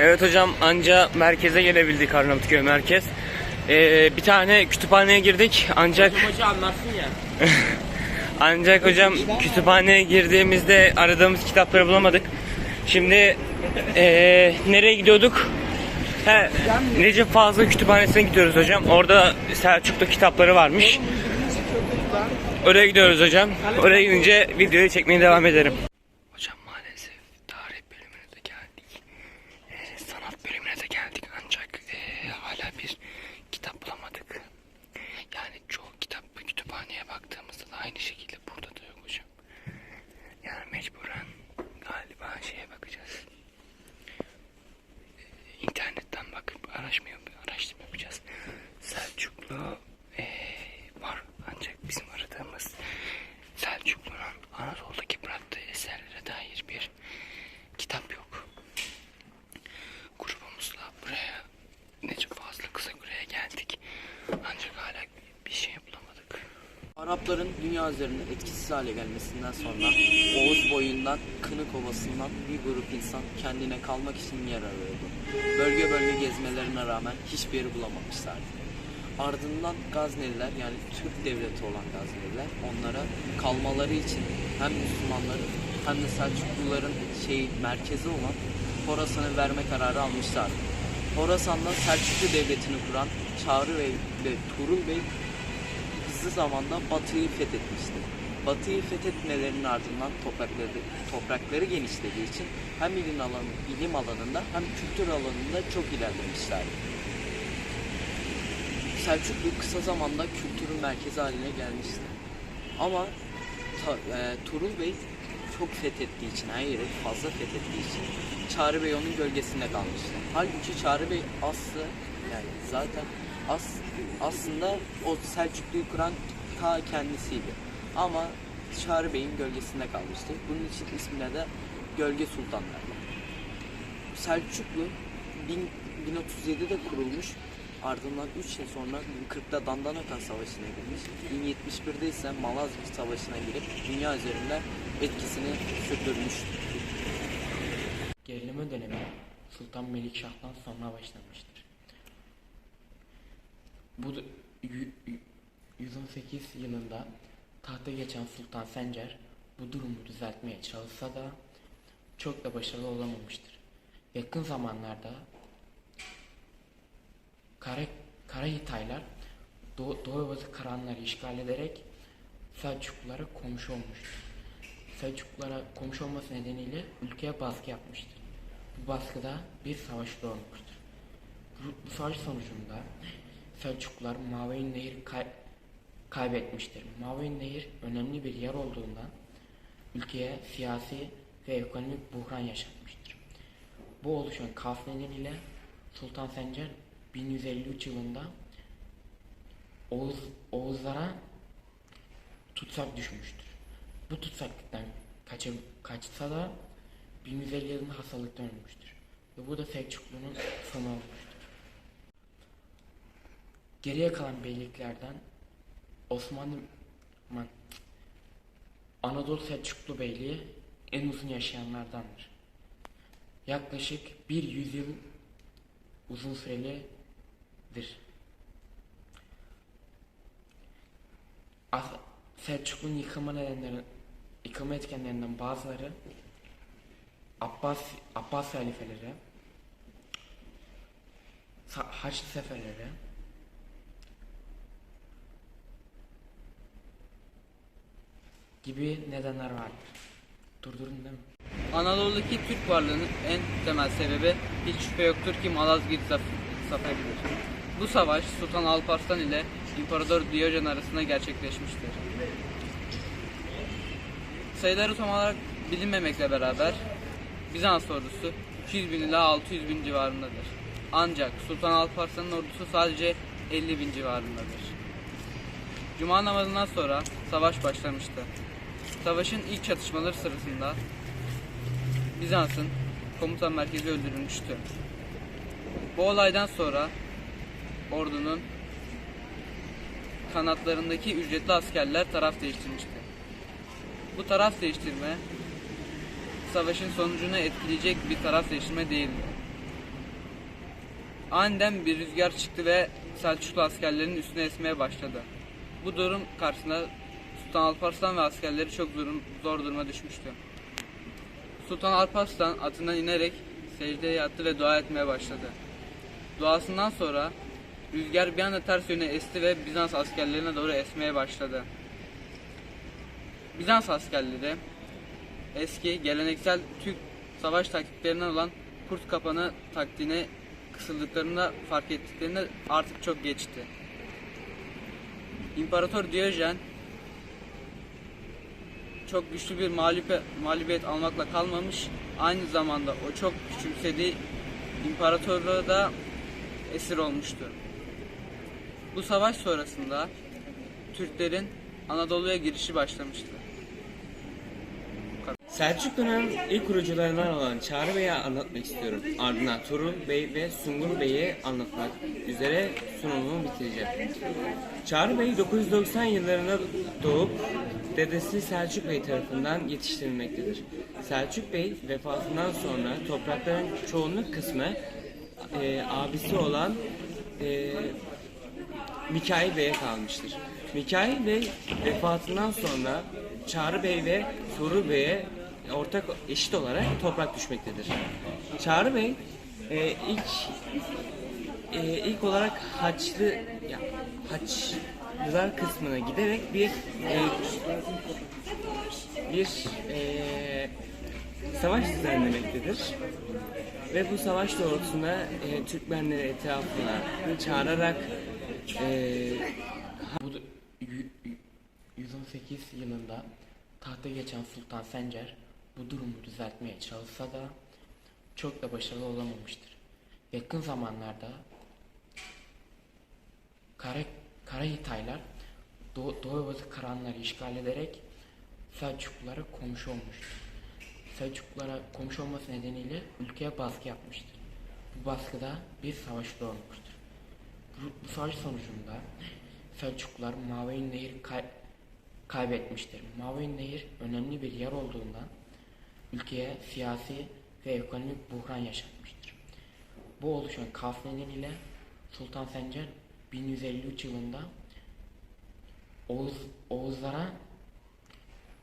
Evet hocam anca merkeze gelebildik Arnavutköy merkez. Ee, bir tane kütüphaneye girdik ancak Hoca anlatsın ya. ancak hocam kütüphaneye girdiğimizde aradığımız kitapları bulamadık. Şimdi ee, nereye gidiyorduk? He, Necip Fazıl Kütüphanesi'ne gidiyoruz hocam. Orada Selçuklu kitapları varmış. Oraya gidiyoruz hocam. Oraya gidince videoyu çekmeye devam ederim. Hocam maalesef tarih bölümüne de geldik. Ee, sanat bölümüne de geldik ancak ee, hala bir kitap bulamadık. Yani çoğu kitap kütüphaneye baktığımızda da aynı şekilde burada da yok hocam. Yani mecburen galiba şeye bakacağız. Ee, internetten bakıp araştırma, araştırma yapacağız. Selçuklu ee, var ancak bizim aradığımız Selçuklu'nun Anadolu'daki bıraktığı eserlere dair bir kitap yok. Grubumuzla buraya Necip Fazıl Kısaküre'ye geldik. Ancak hala bir şey bulamadık. Arapların dünya üzerinde etkisiz hale gelmesinden sonra Oğuz boyundan, Kınık Ovası'ndan bir grup insan kendine kalmak için yer arıyordu. Bölge bölge gezmelerine rağmen hiçbir yeri bulamamışlardı. Ardından Gazneliler yani Türk devleti olan Gazneliler onlara kalmaları için hem Müslümanları hem de Selçukluların şey merkezi olan Horasan'ı verme kararı almışlardı. Horasan'da Selçuklu devletini kuran Çağrı Bey ve Tuğrul Bey hızlı zamanda Batı'yı fethetmişti. Batı'yı fethetmelerinin ardından toprakları, toprakları genişlediği için hem ilim, alanı, ilim alanında hem kültür alanında çok ilerlemişlerdi. Selçuklu kısa zamanda kültürün merkezi haline gelmişti. Ama ta- e, Tuğrul Bey çok fethettiği için, her yeri fazla fethettiği için Çağrı Bey onun gölgesinde kalmıştı. Halbuki Çağrı Bey aslı yani zaten as, aslında o Selçuklu'yu kuran ta kendisiydi. Ama Çağrı Bey'in gölgesinde kalmıştı. Bunun için ismine de Gölge Sultanlar. Selçuklu 1000 1037'de kurulmuş. Ardından 3 yıl sonra 1040'da Dandanakan Savaşı'na girmiş. 1071'de ise Malazgirt Savaşı'na girip dünya üzerinde etkisini sürdürmüş. Gerileme dönemi Sultan Melikşah'tan sonra başlamıştır. Bu da- yü- yü- 118 yılında tahta geçen Sultan Sencer bu durumu düzeltmeye çalışsa da çok da başarılı olamamıştır. Yakın zamanlarda Kara, Kara Hitaylar Doğu, Doğu Batı Karahanları işgal ederek Selçuklulara komşu olmuştur. Selçuklulara komşu olması nedeniyle ülkeye baskı yapmıştır. Bu baskıda bir savaş doğmuştur. Bu, bu savaş sonucunda Selçuklular Maveyn Nehir kay- kaybetmiştir. Maveyn Nehir önemli bir yer olduğundan ülkeye siyasi ve ekonomik buhran yaşatmıştır. Bu oluşan kaos nedeniyle Sultan Sencer 1153 yılında Oğuz, Oğuzlara tutsak düşmüştür. Bu tutsaklıktan kaçı, kaçsa da 1150 yılında hastalıktan ölmüştür. Ve bu da Selçuklu'nun sonu olmuştur. Geriye kalan beyliklerden Osmanlı Anadolu Selçuklu Beyliği en uzun yaşayanlardandır. Yaklaşık bir yüzyıl uzun sürelidir. As- Selçuklu'nun yıkılma nedenleri, yıkılma etkenlerinden bazıları Abbas, Abbas halifeleri, Haçlı seferleri, gibi nedenler vardır. Durdurun değil mi? Anadolu'daki Türk varlığının en temel sebebi hiç şüphe yoktur ki Malazgirt zaf- zaferidir. Bu savaş Sultan Alparslan ile İmparator Diyojen arasında gerçekleşmiştir. Sayıları tam olarak bilinmemekle beraber Bizans ordusu 200 bin ila 600 bin civarındadır. Ancak Sultan Alparslan'ın ordusu sadece 50 bin civarındadır. Cuma namazından sonra savaş başlamıştı. Savaşın ilk çatışmaları sırasında Bizans'ın komutan merkezi öldürülmüştü. Bu olaydan sonra ordunun kanatlarındaki ücretli askerler taraf değiştirmişti. Bu taraf değiştirme savaşın sonucunu etkileyecek bir taraf değiştirme değildi. Aniden bir rüzgar çıktı ve Selçuklu askerlerinin üstüne esmeye başladı. Bu durum karşısında Sultan Alparslan ve askerleri çok durum, zor duruma düşmüştü. Sultan Alparslan atından inerek secdeye yattı ve dua etmeye başladı. Duasından sonra rüzgar bir anda ters yöne esti ve Bizans askerlerine doğru esmeye başladı. Bizans askerleri eski geleneksel Türk savaş taktiklerinden olan kurt kapanı taktiğine kısıldıklarında fark ettiklerinde artık çok geçti. İmparator Diyojen çok güçlü bir mağlubi- mağlubiyet almakla kalmamış, aynı zamanda o çok küçümsediği imparatorluğa da esir olmuştu. Bu savaş sonrasında Türklerin Anadolu'ya girişi başlamıştı. Selçuk dönem ilk kurucularından olan Çağrı Bey'i anlatmak istiyorum. Ardından Turul Bey ve Sungur Bey'i anlatmak üzere sunumumu bitireceğim. Çağrı Bey 990 yıllarında doğup dedesi Selçuk Bey tarafından yetiştirilmektedir. Selçuk Bey vefatından sonra toprakların çoğunluk kısmı e, abisi olan e, Mikail Bey'e kalmıştır. Mikail Bey vefatından sonra Çağrı Bey ve Tuğrul Bey'e ortak eşit olarak toprak düşmektedir. Çağrı Bey e, ilk e, ilk olarak Haçlı ya, Haçlılar kısmına giderek bir e, bir e, savaş düzenlemektedir. Ve bu savaş doğrultusunda e, Türkmenleri etrafına çağırarak e, Bu da yü- yü- 118 yılında tahta geçen Sultan Sencer bu durumu düzeltmeye çalışsa da çok da başarılı olamamıştır. Yakın zamanlarda Kara, Kara Hitaylar Doğu, Doğu Batı Karahanları işgal ederek Selçuklulara komşu olmuştur. Selçuklulara komşu olması nedeniyle ülkeye baskı yapmıştır. Bu baskıda bir savaş doğmuştur. Bu, bu savaş sonucunda Selçuklular Maveyn Nehir kay- kaybetmiştir. Maveyn Nehir önemli bir yer olduğundan ülkeye siyasi ve ekonomik buhran yaşatmıştır. Bu oluşan kaos nedeniyle Sultan Sencer 1153 yılında Oğuz, Oğuzlara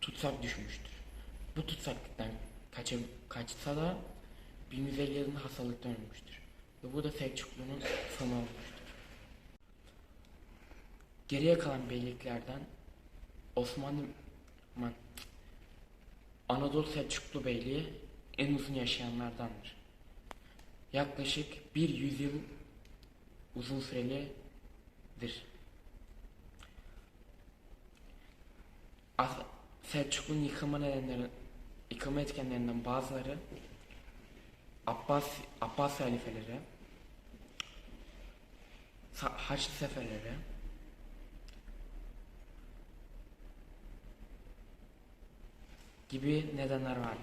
tutsak düşmüştür. Bu tutsaklıktan kaçı, kaçsa da 1150 yılında hastalıktan ölmüştür. Ve bu da Selçuklu'nun sonu olmuştur. Geriye kalan beyliklerden Osmanlı aman, Anadolu Selçuklu Beyliği en uzun yaşayanlardandır. Yaklaşık bir yüzyıl uzun sürelidir. Selçuklu'nun yıkılma nedenleri, yıkılma etkenlerinden bazıları Abbas, Abbas halifeleri, Haçlı seferleri, gibi nedenler vardır.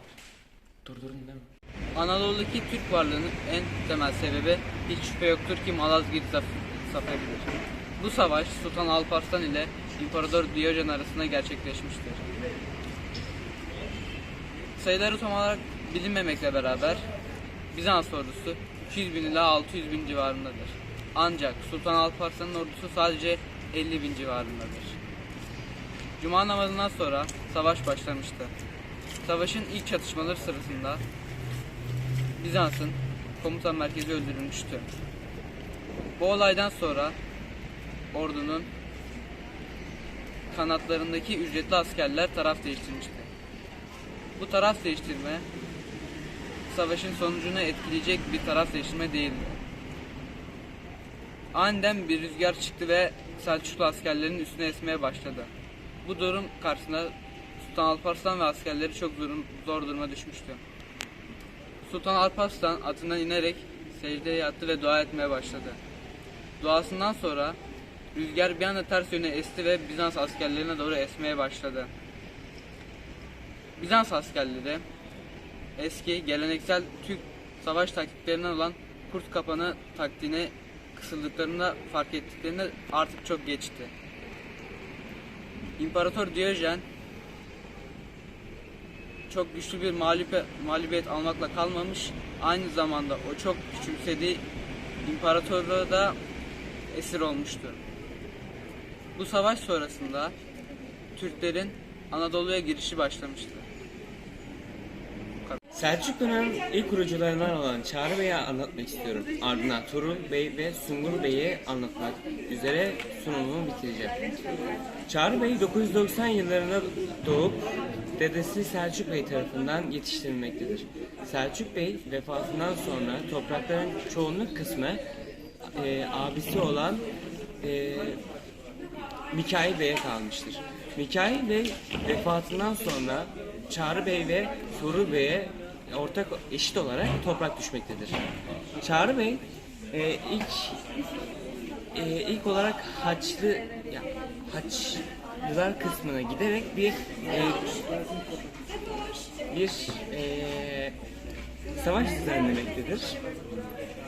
Durdurun değil mi? Anadolu'daki Türk varlığının en temel sebebi hiç şüphe yoktur ki Malazgirt zaf- zaferidir. Bu savaş Sultan Alparslan ile İmparator Diyojen arasında gerçekleşmiştir. Sayıları tam olarak bilinmemekle beraber Bizans ordusu 200 bin ila 600 bin civarındadır. Ancak Sultan Alparslan'ın ordusu sadece 50 bin civarındadır. Cuma namazından sonra savaş başlamıştı. Savaşın ilk çatışmaları sırasında Bizans'ın komutan merkezi öldürülmüştü. Bu olaydan sonra ordunun kanatlarındaki ücretli askerler taraf değiştirmişti. Bu taraf değiştirme savaşın sonucunu etkileyecek bir taraf değiştirme değildi. Aniden bir rüzgar çıktı ve Selçuklu askerlerinin üstüne esmeye başladı. Bu durum karşısında Sultan Alparslan ve askerleri çok durum, zor duruma düşmüştü. Sultan Alparslan atından inerek secdeye yattı ve dua etmeye başladı. Duasından sonra rüzgar bir anda ters yöne esti ve Bizans askerlerine doğru esmeye başladı. Bizans askerleri eski geleneksel Türk savaş taktiklerinden olan kurt kapanı taktiğine kısıldıklarında fark ettiklerinde artık çok geçti. İmparator Diyojen çok güçlü bir mağlubi- mağlubiyet almakla kalmamış, aynı zamanda o çok küçümsediği İmparatorluğu da esir olmuştu. Bu savaş sonrasında Türklerin Anadolu'ya girişi başlamıştı. Selçuk dönem ilk kurucularından olan Çağrı Bey'i anlatmak istiyorum. Ardından Tuğrul Bey ve Sungur Bey'i anlatmak üzere sunumumu bitireceğim. Çağrı Bey 990 yıllarında doğup dedesi Selçuk Bey tarafından yetiştirilmektedir. Selçuk Bey vefatından sonra toprakların çoğunluk kısmı e, abisi olan e, Mikail Bey'e kalmıştır. Mikail Bey vefatından sonra Çağrı Bey ve Tuğrul Bey'e ortak eşit olarak toprak düşmektedir. Çağrı Bey e, ilk e, ilk olarak Haçlı ya, Haçlılar kısmına giderek bir e, bir e, savaş düzenlemektedir.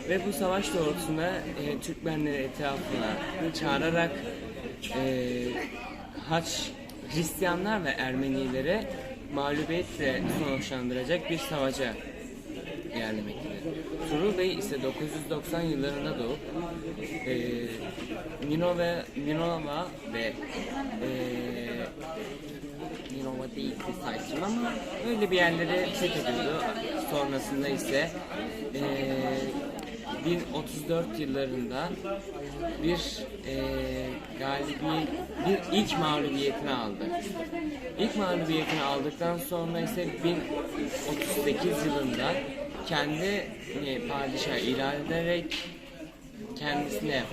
Ve bu savaş doğrultusunda e, Türkmenleri etrafına çağırarak e, Haç Hristiyanlar ve Ermenilere mağlubiyetle sonuçlandıracak bir savaşa ilerlemektedir. Turul Bey ise 990 yıllarında doğup e, Ninove, Ninova ve e, Ninova değil precisely ama öyle bir yerlere fethediyordu. Sonrasında ise e, 1034 yıllarında bir e, galibi bir ilk mağlubiyetini aldı. İlk mağlubiyetini aldıktan sonra ise 1038 yılında kendi e, padişah ilan ederek kendisine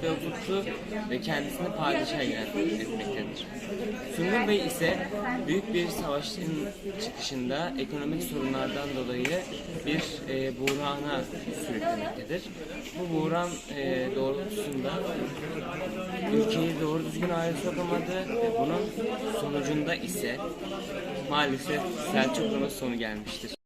tuttu ve kendisini padişah ilan etmektedir. Sungur Bey ise büyük bir savaşın çıkışında ekonomik sorunlardan dolayı bir e, buhrana sürüklemektedir. Bu buhran e, doğrultusunda ülkeyi doğru düzgün hale sokamadı ve bunun sonucunda ise maalesef Selçuklu'nun sonu gelmiştir.